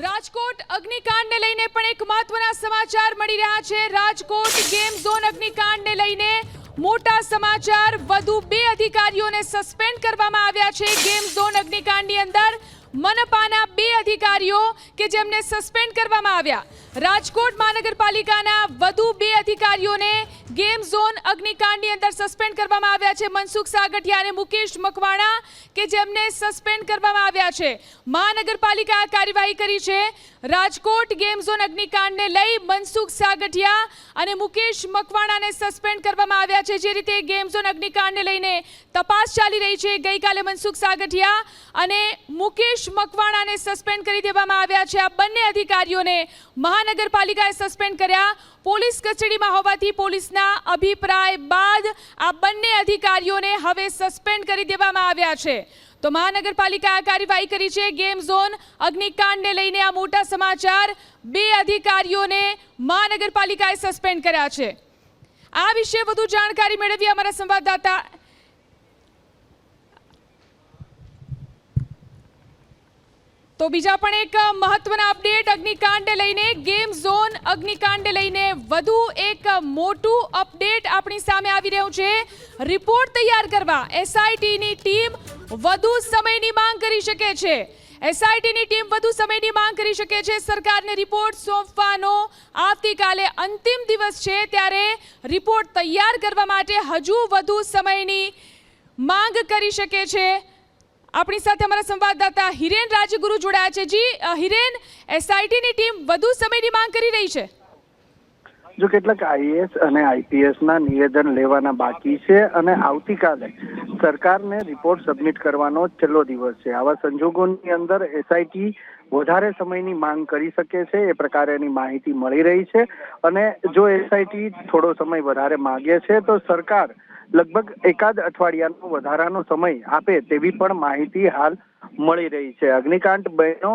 રાજકોટ અગ્નિકાંડને લઈને પણ એક મહત્વના સમાચાર મળી રહ્યા છે. રાજકોટ ગેમ ઝોન અગ્નિકાંડને લઈને મોટા સમાચાર. વધુ બે અધિકારીઓને સસ્પેન્ડ કરવામાં આવ્યા છે ગેમ ઝોન અગ્નિકાંડની અંદર. મનપાના બે અધિકારીઓ કે જેમને સસ્પેન્ડ કરવામાં આવ્યા. રાજકોટ મહાનગરપાલિકાના વધુ બે અધિકારીઓને ગેમ ઝોન અગ્નિકાંડની અંદર સસ્પેન્ડ કરવામાં આવ્યા છે. મનસુખ સાગઠિયા અને મુકેશ મકવાણા કે જેમને સસ્પેન્ડ કરવામાં આવ્યા છે. મહાનગરપાલિકા કાર્યવાહી કરી છે. રાજકોટ ગેમ ઝોન અગ્નિકાંડને લઈ મનસુખ સાગઠિયા અને મુકેશ મકવાણાને સસ્પેન્ડ કરવામાં આવ્યા છે. જે રીતે ગેમ ઝોન અગ્નિકાંડને લઈને તપાસ ચાલી રહી છે. ગઈકાલે મનસુખ સાગઠિયા અને મુકેશ મકવાણાને સસ્પેન્ડ કરી દેવામાં આવ્યા છે. આ બંને અધિકારીઓને મહાનગરપાલિકાએ સસ્પેન્ડ કર્યા. પોલીસ કસ્ટડીમાં હોવાથી પોલીસના અભિપ્રાય બાદ આ બંને અધિકારીઓને હવે સસ્પેન્ડ કરી દેવામાં આવ્યા છે. તો મહાનગરપાલિકા આ કાર્યવાહી કરી છે. ગેમ ઝોન અગ્નિકાંડને લઈને આ મોટા સમાચાર બે અધિકારીઓને મહાનગરપાલિકાએ સસ્પેન્ડ કર્યા છે. આ વિશે વધુ જાણકારી મેળવી અમારા સંવાદદાતા તો બીજા પણ એક મહત્વના અપડેટ અગ્નિકાંડને લઈને ગેમ ઝોન અગ્નિકાંડને લઈને વધુ એક મોટું અપડેટ આપણી સામે આવી રહ્યું છે. રિપોર્ટ તૈયાર કરવા એસઆઈટીની ટીમ વધુ સમયની માંગ કરી શકે છે. એસઆઈટીની ટીમ વધુ સમયની માંગ કરી શકે છે. સરકારને રિપોર્ટ સોંપવાનો આવતીકાલે અંતિમ દિવસ છે ત્યારે રિપોર્ટ તૈયાર કરવા માટે હજુ વધુ સમયની માંગ કરી શકે છે. આપણી સાથે અમારા સંવાદદાતા હિરેન રાજગુરુ જોડાયા છે. જી હિરેન એસઆઈટીની ટીમ વધુ સમયની માંગ કરી રહી છે. જો કેટલાક આઈએએસ અને આઈપીએસ ના નિવેદન લેવાના બાકી છે અને આવતીકાલે સરકારને રિપોર્ટ સબમિટ કરવાનો છેલ્લો દિવસ છે. આવા સંજોગોની અંદર એસઆઈટી વધારે સમયની માંગ કરી શકે છે, એ પ્રકારેની માહિતી મળી રહી છે. અને જો એસઆઈટી થોડો સમય વધારે માગે છે, તો સરકાર લગભગ એકાદ અઠવાડિયાનો વધારાનો સમય આપે તેવી પણ માહિતી હાલ મળી રહી છે. અગ્નિકાંડ બહેનો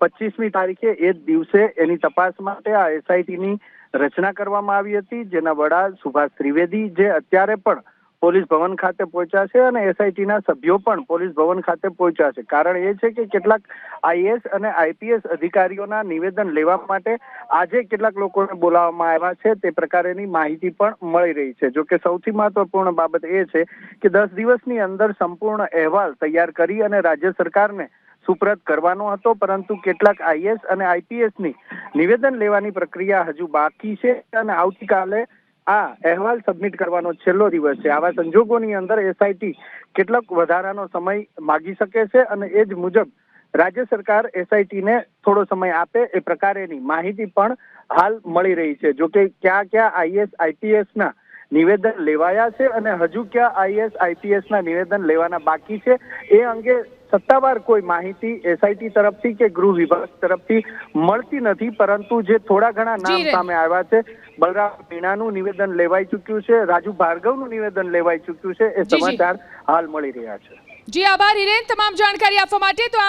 પચીસમી તારીખે એ દિવસે એની તપાસ માટે આ એસઆઈટીની રચના કરવામાં આવી હતી, જેના વડા સુભાષ ત્રિવેદી જે અત્યારે પણ પોલીસ ભવન ખાતે પહોંચ્યા છે અને એસઆઈટીના સભ્યો પણ પોલીસ ભવન ખાતે પહોંચ્યા છે. કારણ એ છે કે કેટલાક આઈએસ અને આઈપીએસ અધિકારીઓના નિવેદન લેવા માટે આજે કેટલાક લોકોને બોલાવવામાં આવ્યા છે. તે પ્રકારેની માહિતી પણ મળી રહી છે. જો કે સૌથી મહત્વપૂર્ણ બાબત એ છે કે દસ દિવસની અંદર સંપૂર્ણ અહેવાલ તૈયાર કરી અને રાજ્ય સરકારને સુપ્રત કરવાનો હતો. પરંતુ કેટલાક આઈએસ અને આઈપીએસની નિવેદન લેવાની પ્રક્રિયા હજુ બાકી છે અને આવતીકાલે આ અહેવાલ સબમિટ કરવાનો છેલ્લો દિવસ છે. આવા સંજોગોની અંદર એસઆઈટી કેટલાક વધારાનો સમય માગી શકે છે અને એ જ મુજબ રાજ્ય સરકાર એસઆઈટીને થોડો સમય આપે એ પ્રકારેની માહિતી પણ હાલ મળી રહી છે. જો કે ક્યાં ક્યાં આઈએસ આઈપીએસ ના નિવેદન લેવાયા છે અને હજુ ક્યાં આઈએસ આઈપીએસ ના નિવેદન લેવાના બાકી છે એ અંગે સત્તાવાર કોઈ માહિતી એસઆઈટી તરફથી કે ગૃહ વિભાગ તરફથી મળતી નથી પરંતુ જે થોડા ઘણા નામ સામે આવ્યા છે બલરામ મીણાનું નિવેદન લેવાઈ ચૂક્યું છે રાજુ ભાર્ગવનું નિવેદન લેવાઈ ચૂક્યું છે એ. સમાચાર હાલ મળી રહ્યા છે જી આભાર હિરેન તમામ જાણકારી આપવા માટે તો